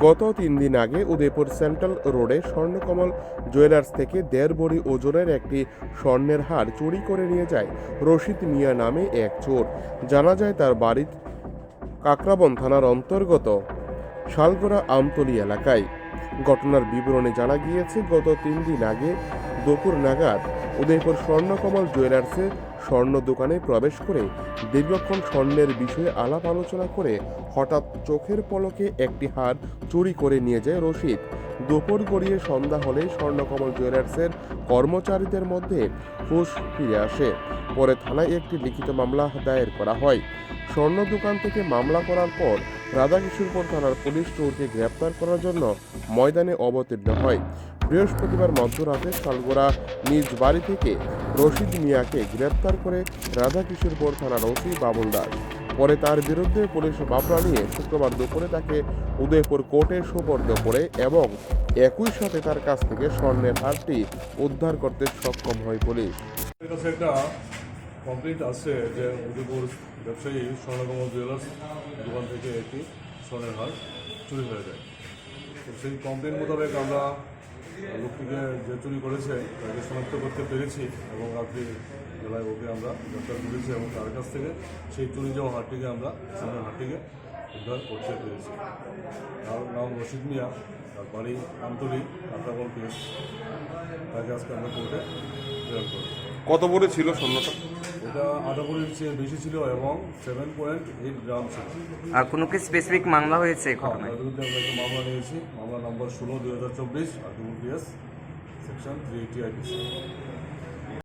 গত তিন দিন আগে উদয়পুর সেন্ট্রাল রোডে স্বর্ণকমল জুয়েলার্স থেকে দেড় বড়ি ওজনের একটি স্বর্ণের হার চুরি করে নিয়ে যায় রশিদ মিয়া নামে এক চোর। জানা যায় তার বাড়ির কাকরাবন থানার অন্তর্গত শালগোড়া আমতলি এলাকায়। ঘটনার বিবরণে জানা গিয়েছে, গত তিন দিন আগে দুপুর নাগাদ উদয়পুর স্বর্ণকমল জুয়েলার্সে স্বর্ণ দোকানে প্রবেশ করে দীর্ঘক্ষণ স্বর্ণের বিষয়ে আলাপ আলোচনা করে হঠাৎ চোখের পলকে একটি হার চুরি করে নিয়ে যায় রশিদ। দুপুর গড়িয়ে সন্ধ্যা হলে স্বর্ণকমল জুয়েলার্সের কর্মচারীদের মধ্যে হুশ ফিরে আসে। পরে থানায় একটি লিখিত মামলা দায়ের করা হয়। স্বর্ণ দোকান থেকে মামলা করার পর রাধাকিশোরপুর থানার পুলিশ চোরকে গ্রেপ্তার করার জন্য ময়দানে অবতীর্ণ হয়। বৃহস্পতিবার মধ্যরাতে শালগোড়া নিজ বাড়ি থেকে রশিদ মিয়াকে গ্রেপ্তার করে রাধাকিশোরপুর থানার ওসি বাবুল দাস। পরে তার বিরুদ্ধে পুলিশ মামলা নিয়ে শুক্রবার দুপুরে তাকে উদয়পুর কোর্টে সুপর্দ করে এবং একই সাথে তার কাছ থেকে স্বর্ণের হারটি উদ্ধার করতে সক্ষম হয় পুলিশ। কমপ্লেন্ট আসছে যে উদয়পুর ব্যবসায়ী স্বর্ণকমল জুয়েলার্স দোকান থেকে একটি স্বর্ণের হার চুরি হয়ে যায়। তো সেই কমপ্লেন মোতাবেক আমরা লোকটিকে যে চুরি করেছে, তাকে শনাক্ত করতে পেরেছি এবং রাত্রি বেলায় ওকে আমরা গ্রেপ্তার করেছি এবং তার কাছ থেকে সেই চুরি যাওয়া হাটটিকে আমরা স্বর্ণের হাটটিকে উদ্ধার করতে পেরেছি। তার নাম রশিদ মিয়া, তার বাড়ি আমতলি আক্রামণ কেস তাকে আজকে আমরা কোর্টে কত বড় ছিল স্বর্ণটা এটা আধা ভরির চেয়ে বেশি ছিল এবং সেভেন পয়েন্ট এইট গ্রাম ছিল। আর কোনো কি স্পেসিফিক মামলা হয়েছে এই ঘটনায়? তার বিরুদ্ধে আমরা একটা মামলা নিয়েছি। মামলা নম্বর ষোলো দুই হাজার চব্বিশ আর সেকশন থ্রি এইটি আইপিসি